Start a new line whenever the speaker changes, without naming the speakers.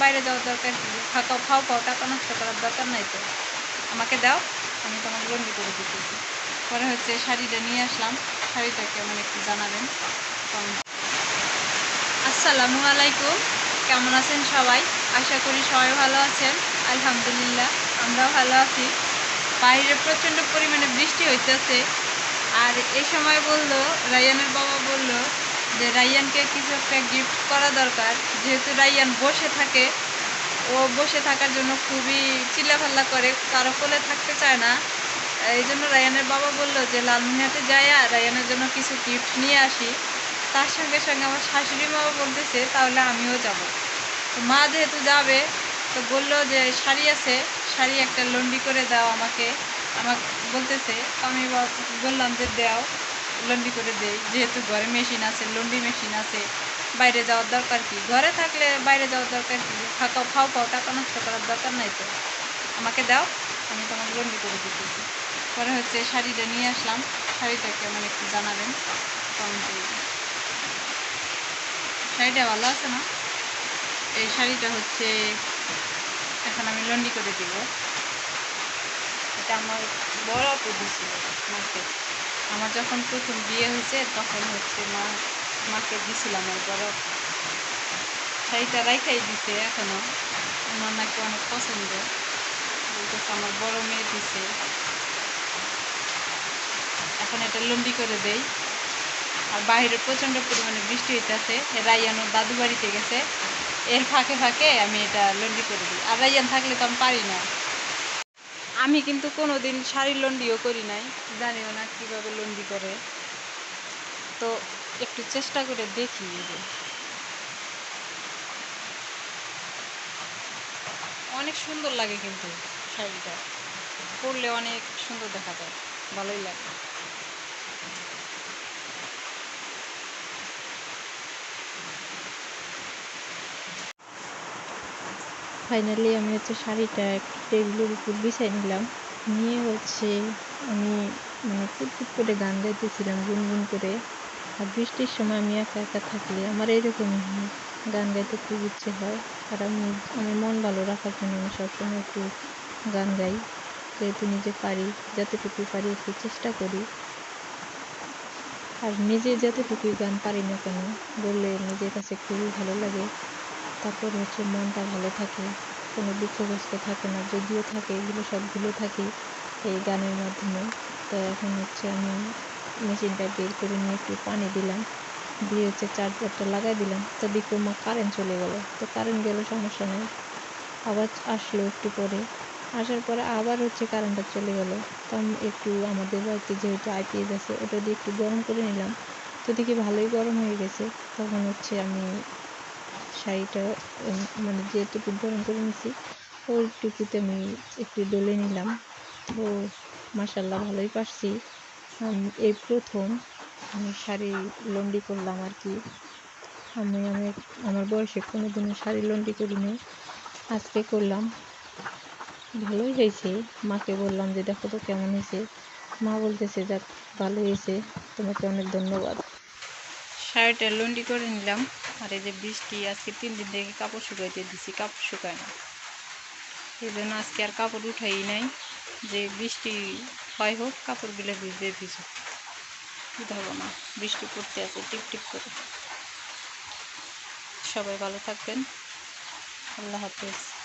বাইরে যাওয়ার দরকার কি? ফাও ফাও টাকা নষ্ট করার দরকার নাই তো। আমাকে দাও, আমি তোমাকে লন্ডি করে দিতেছি। পরে হচ্ছে শাড়িটা নিয়ে আসলাম। শাড়িটা কেমন একটু জানাবেন। আসসালামু আলাইকুম। কেমন আছেন সবাই? আশা করি সবাই ভালো আছেন। আলহামদুলিল্লাহ, আমরাও ভালো আছি। বাইরে প্রচণ্ড পরিমাণে বৃষ্টি হইতেছে। আর এই সময় বলল, রায়ানের বাবা বলল যে রাইয়ানকে কিছু একটা গিফট করা দরকার। যেহেতু রাইয়ান বসে থাকে, ও বসে থাকার জন্য খুবই চিল্লাফাল্লা করে, কারও কোলে থাকতে চায় না। এই জন্য রায়ানের বাবা বলল যে লালমিনহাটে যাই আর রায়ানের জন্য কিছু গিফট নিয়ে আসি। তার সঙ্গে সঙ্গে আমার শাশুড়ি মাও বলতেছে, তাহলে আমিও যাব। তো মা যেহেতু যাবে, তো বলল যে, শাড়ি আছে, শাড়ি একটা লন্ডি করে দাও আমাকে। আমাকে বলতেছে, আমি বললাম যে, দাও। লন্ডি করে দেই। যেহেতু ঘরে মেশিন আছে, লন্ডি মেশিন আছে, বাইরে যাওয়ার দরকার কি? ঘরে থাকলে বাইরে যাওয়ার দরকার কি? ফাঁকা ফাও ফাও টাকা নষ্ট করার দরকার নাই তো। আমাকে দাও, আমি তোমাকে লন্ডি করে দিতেছি। পরে হচ্ছে শাড়িটা নিয়ে আসলাম। শাড়িটা কেমন একটু জানাবেন। শাড়িটা ভালো আছে না? এই শাড়িটা হচ্ছে, এখন আমি লন্ডি করে দিব। এটা আমার বড় আপু দিছিল মাকে আমার যখন প্রথম বিয়ে হয়েছে, তখন হচ্ছে মা, মাকে দিছিলাম বড়। শাড়িটা রাইখাই দিছে এখনও। আমার নাকি অনেক পছন্দ। আমার বড় মেয়ে দিছে। এখন এটা লন্ডি করে দেই। আর বাইরে প্রচণ্ড পরিমাণে বৃষ্টি হইতেছে। রাইয়ান ওর দাদু বাড়িতে গেছে। এর ফাঁকে ফাঁকে আমি এটা লন্ডি করে দিই। আর রাইয়ান থাকলে তো আমি পারি না। আমি কিন্তু কোনোদিন শাড়ি লন্ডিও করি নাই, জানিও না কীভাবে লন্ডি করে তো একটু চেষ্টা করে দেখি। অনেক সুন্দর লাগে কিন্তু শাড়িটা, পরলে অনেক সুন্দর দেখা যায়, ভালোই লাগে
ফাইনালি আমি হচ্ছে শাড়িটা একটু টেবিলের উপর বিছাই নিলাম। নিয়ে হচ্ছে আমি মানে ফুটফুট করে গান গাইতেছিলাম, গুনগুন করে। আর বৃষ্টির সময় আমি একা একা থাকলে আমার এরকমই হয়, গান গাইতে খুব ইচ্ছে হয়। আর আমি আমার মন ভালো রাখার জন্য আমি সবসময় একটু গান গাই, যেহেতু নিজে পারি যতটুকু পারি একটু চেষ্টা করি। আর নিজে যতটুকুই গান পারি না কেন, বললে নিজের কাছে খুবই ভালো লাগে। তারপর হচ্ছে মনটা ভালো থাকে, কোনো দুঃখ কষ্ট থাকে না, যদিও থাকে, এগুলো সবগুলো থাকে এই গানের মাধ্যমে। তো এখন হচ্ছে আমি মেশিনটা বের করে নিয়ে একটু পানি দিলাম, দিয়ে হচ্ছে চার্জারটা লাগাই দিলাম। তো দেখি মা কারেন্ট চলে গেল, তো কারেন্ট গেলে সমস্যা নেই। আবার আসলো একটু পরে। আসার পরে আবার হচ্ছে কারেন্টটা চলে গেল। তো আমি একটু আমাদের বাড়িতে যেহেতু আইপিএস আছে, ওটা দিয়ে একটু গরম করে নিলাম। তো দেখি ভালোই গরম হয়ে গেছে। তখন হচ্ছে আমি শাড়িটা মানে যেটুকু গরম করে নিছি ওইটুকুতে আমি একটু ডলে নিলাম। তো মাসাল্লাহ ভালোই পারছি। এই প্রথম আমি শাড়ি লন্ডি করলাম আর কি। আমি আমি আমার বয়সে কোনো দিনও শাড়ি লন্ডি করিনি। আজকে করলাম। ভালোই হয়েছে। মাকে বললাম যে, দেখো তো কেমন হয়েছে। মা বলতেছে, যাক, ভালো হয়েছে। তোমাকে অনেক ধন্যবাদ।
শাড়িটা লন্ডি করে নিলাম। আর এই যে বৃষ্টি, আজকে তিন দিন থেকে কাপড় শুকাইতে দিছি, কাপড় শুকায় না। এই জন্য আজকে আর কাপড় উঠাই নাই, যে বৃষ্টি হয় হোক, কাপড়গুলো ভিজবে ভিজুক। ধরো না, বৃষ্টি পড়তে আছে, টিপ টিপ করে। সবাই ভালো থাকবেন। আল্লাহ হাফেজ।